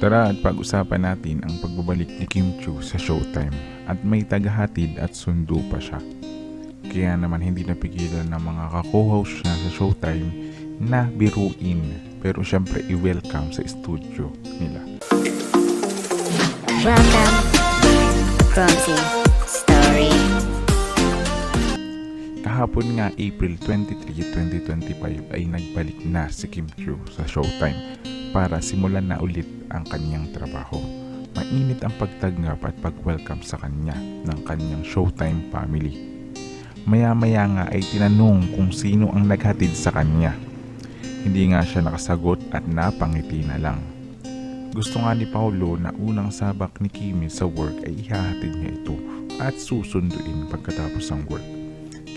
Tara at pag-usapan natin ang pagbabalik ni Kim Chu sa Showtime at may tagahatid at sundo pa siya. Kaya naman hindi napigilan ng mga ka-co-host niya sa Showtime na biruin pero syempre i-welcome sa studio nila. Welcome, Clumsy Story. Kahapon nga April 23, 2025 ay nagbalik na si Kim Chu sa Showtime para simulan na ulit ang kanyang trabaho. Mainit ang pagtanggap at pag-welcome sa kanya ng kanyang Showtime family. Maya-maya nga ay tinanong kung sino ang naghatid sa kanya. Hindi nga siya nakasagot at napangiti na lang. Gusto nga ni Paulo na unang sabak ni Kimi sa work ay ihahatid niya ito at susunduin pagkatapos ng work.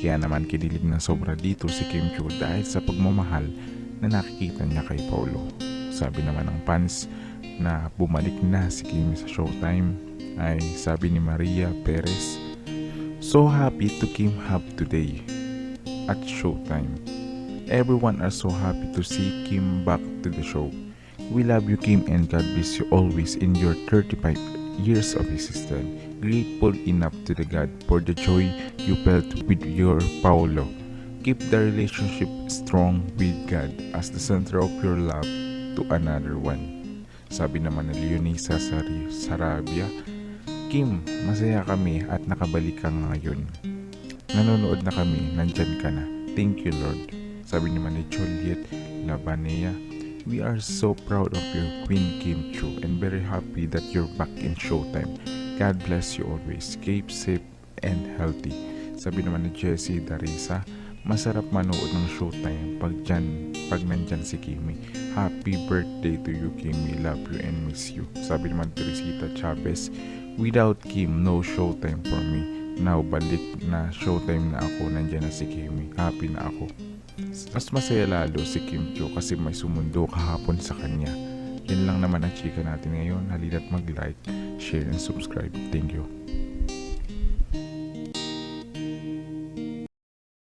Kaya naman kinilig na sobra dito si Kim Chu dahil sa pagmamahal na nakikita niya kay Paulo. Sabi naman ng fans na bumalik na si Kimi sa Showtime ay sabi ni Maria Perez, So happy to Kim Hub today at Showtime. Everyone are so happy to see Kim back to the show. We love you Kim and God bless you always in your 35 years of existence. Grateful enough to the God for the joy you felt with your Paolo. Keep the relationship strong with God as the center of your love to another one. Sabi naman ni Leonisa Sarabia, Kim, masaya kami at nakabalik ka ngayon. Nanonood na kami, nandyan ka na. Thank you Lord. Sabi naman ni Juliet Labanea, We are so proud of your Queen Kim Chu and very happy that you're back in Showtime. God bless you always. Keep safe and healthy. Sabi naman ni Jessie Darisa, masarap manood ng Showtime pag dyan, pag nandyan si Kimi. Happy birthday to you Kimi. Love you and miss you. Sabi naman Teresita Chavez, Without Kim, no Showtime for me. Now, balik na Showtime na ako. Nandyan na si Kimi. Happy na ako. Mas masaya lalo si Kim Cho kasi may sumundo kahapon sa kanya. Yan lang naman ang chika natin ngayon. Halina't mag-like, share, and subscribe. Thank you.